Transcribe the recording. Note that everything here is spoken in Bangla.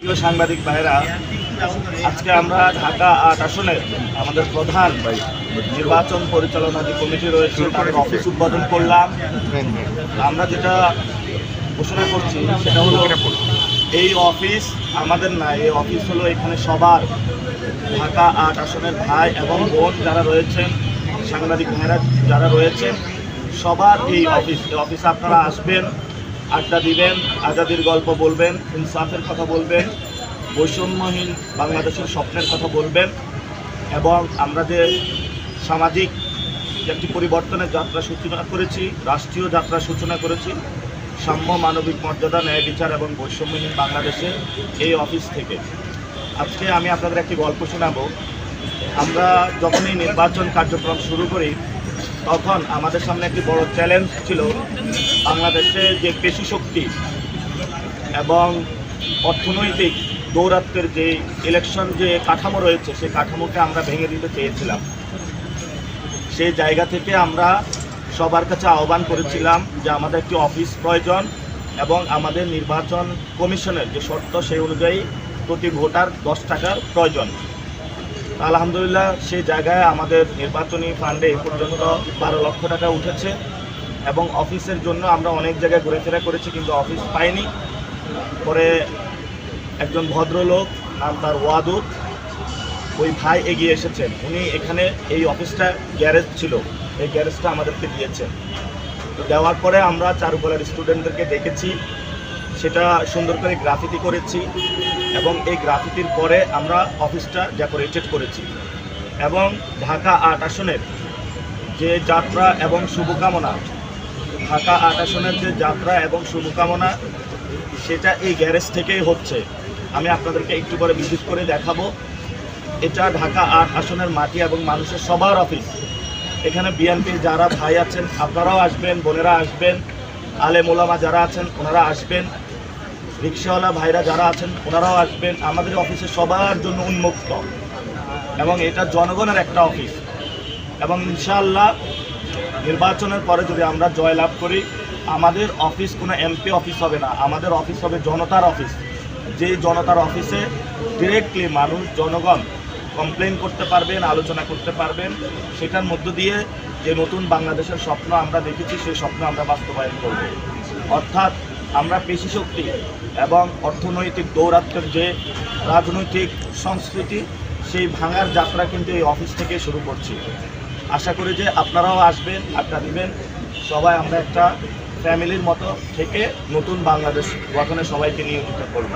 প্রিয় সাংবাদিক ভাইরা, আজকে আমরা ঢাকা আট আসনের আমাদের প্রধান নির্বাচন পরিচালনা যে কমিটি রয়েছে, তাদের অফিস উদ্বোধন করলাম। আমরা যেটা ঘোষণা করছি, সেটা হলো এই অফিস আমাদের না, এই অফিস হলো এখানে সবার, ঢাকা আট আসনের ভাই এবং বোন যারা রয়েছেন, সাংবাদিক ভাইরা যারা রয়েছেন, সবার এই অফিস, এই অফিসে আপনারা আসবেন। আড্ডা দিবেন, আজাদির গল্প বলবেন, ইনসাফের কথা বলবেন, বৈষম্যহীন বাংলাদেশের স্বপ্নের কথা বলবেন এবং আমরা যে সামাজিক একটি পরিবর্তনের যাত্রা সূচনা করেছি, রাষ্ট্রীয় যাত্রা সূচনা করেছি, সাম্য মানবিক মর্যাদা, ন্যায় বিচার এবং বৈষম্যহীন বাংলাদেশে এই অফিস থেকে। আজকে আমি আপনাদের একটি গল্প শোনাবো। আমরা যখনই নির্বাচন কার্যক্রম শুরু করি, তখন আমাদের সামনে একটি বড় চ্যালেঞ্জ ছিল বাংলাদেশে যে পেশি শক্তি এবং অর্থনৈতিক দৌরাত্মের যে ইলেকশন যে কাঠামো রয়েছে সেই কাঠামোকে আমরা ভেঙে দিতে চেয়েছিলাম। সেই জায়গা থেকে আমরা সবার কাছে আহ্বান করেছিলাম যে আমাদের একটি অফিস প্রয়োজন এবং আমাদের নির্বাচন কমিশনের যে শর্ত সেই অনুযায়ী প্রতি ভোটার দশ টাকার প্রয়োজন। আলহামদুলিল্লাহ সেই জায়গায় আমাদের নির্বাচনী ফান্ডে এ পর্যন্ত বারো লক্ষ টাকা উঠেছে। এবং অফিসের জন্য আমরা অনেক জায়গায় ঘুরেফেরা করেছি, কিন্তু অফিস পাইনি। পরে একজন ভদ্রলোক নাম তার ওয়াদুদ ওই ভাই এগিয়ে এসেছেন। উনি এখানে এই অফিসটা গ্যারেজ ছিল, এই গ্যারেজটা আমাদেরকে দিয়েছেন তো দেওয়ার পরে আমরা চারুকলার স্টুডেন্টদেরকে দেখেছি, সেটা সুন্দর করে গ্রাফিতি করেছি এবং এই গ্রাফিতির পরে আমরা অফিসটা ডেকোরেটেড করেছি। এবং ঢাকা আট আসনের যে যাত্রা এবং শুভকামনা ঢাকা আট আসনের যে যাত্রা এবং শুভকামনা, সেটা এই গ্যারেজ থেকেই হচ্ছে। আমি আপনাদেরকে একটু করে ভিজিট করে দেখাবো। এটা ঢাকা আট আসনের মাটি এবং মানুষের সবার অফিস। এখানে বিএনপির যারা ভাই আছেন, আপনারাও আসবেন, বোনেরা আসবেন, আলে মোলামা যারা আছেন, ওনারা আসবেন, রিক্সাওয়ালা ভাইরা যারা আছেন, ওনারাও আসবেন। আমাদের অফিসে সবার জন্য উন্মুক্ত। এবং এটা জনগণের একটা অফিস। এবং ইনশাআল্লাহ নির্বাচনের পরে যদি আমরা জয়লাভ করি, আমাদের অফিস কোনো এমপি অফিস হবে না, আমাদের অফিস হবে জনতার অফিস। যেই জনতার অফিসে ডিরেক্টলি মানুষ, জনগণ কমপ্লেন করতে পারবেন, আলোচনা করতে পারবেন, সেটার মধ্য দিয়ে যে নতুন বাংলাদেশের স্বপ্ন আমরা দেখেছি, সেই স্বপ্ন আমরা বাস্তবায়ন করব। অর্থাৎ আমরা পেশি শক্তি এবং অর্থনৈতিক দৌরাত্মের যে রাজনৈতিক সংস্কৃতি, সেই ভাঙার যাত্রা কিন্তু এই অফিস থেকে শুরু করছি। আশা করি যে আপনারাও আসবেন, আড্ডা দিবেন। সবাই আমরা একটা ফ্যামিলির মতো থেকে নতুন বাংলাদেশ গঠনে সবাইকে নিয়োজিত করব।